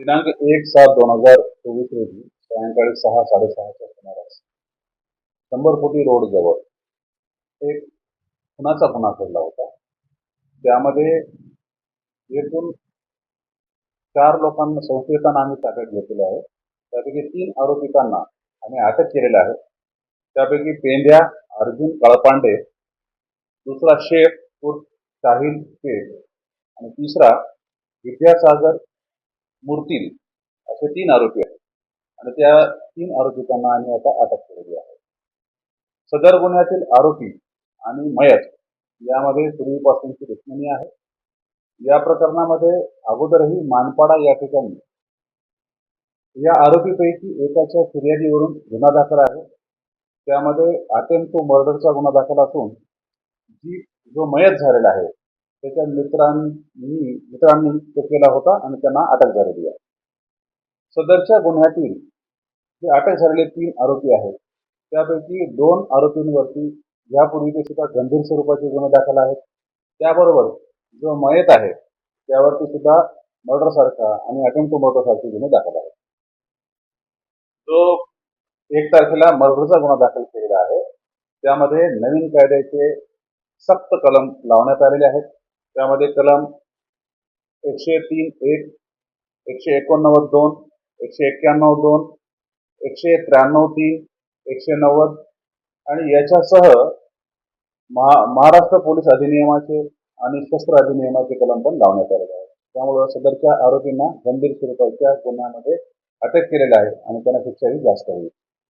दिनांक एक सात दोन हजार चोवीस रोजी सायंकाळी सहा साडेसहाच्या सुमारास शंभर कोटी रोड जवळ एक खुनाचा गुन्हा घडला होता. त्यामध्ये एकूण चार लोकांना संशयितांना आम्ही ताब्यात घेतलेले आहे. त्यापैकी तीन आरोपितांना आम्ही अटक केलेल्या आहे. त्यापैकी पेंड्या अर्जुन काळपांडे दुसरा शेख उर्फ साहिल शेख आणि तिसरा विद्यासागर मुरतील असे तीन आरोपी आहेत. आणि त्या तीन आरोपितांना आम्ही आता अटक केलेली आहे. सदर गुन्ह्यातील आरोपी आणि मयत यामध्ये पूर्वीपासूनची दुश्मनी आहे. या प्रकरणामध्ये अगोदरही मानपाडा या ठिकाणी या आरोपीपैकी एकाच्या फिर्यादीवरून गुन्हा दाखल आहे. त्यामध्ये अटेम्प्ट टू मर्डरचा गुन्हा दाखल असून जी जो मयत झालेला आहे त्याच्या मित्रांनी मित्रांनी तो केला होता आणि त्यांना अटक झालेली आहे. सदरच्या गुन्ह्यातील जे अटक झालेले तीन आरोपी आहेत त्यापैकी दोन आरोपींवरती यापूर्वीचे सुद्धा गंभीर स्वरूपाचे गुन्हे दाखल आहेत. त्याबरोबर जो मयत आहे त्यावरती सुद्धा मर्डर सारखा आणि अटेम्प्ट मर्डरसारखे गुन्हे दाखल आहेत. जो एक तारखेला मर्डरचा गुन्हा दाखल केलेला आहे त्यामध्ये नवीन कायद्याचे सक्त कलम लावण्यात आलेले आहेत. त्यामध्ये कलम एकशे तीन एक एकशे एकोणनव्वद दोन एकशे एक्क्याण्णव दोन एकशे त्र्याण्णव तीन एकशे नव्वद आणि याच्यासह महा महाराष्ट्र पोलीस अधिनियमाचे आणि शस्त्र अधिनियमाचे कलम पण लावण्यात आलेले आहे त्यामुळे सदरच्या आरोपींना गंभीर स्वरूपाच्या गुन्ह्यामध्ये अटक केलेलं आहे आणि त्यांना शिक्षाही जास्त होईल.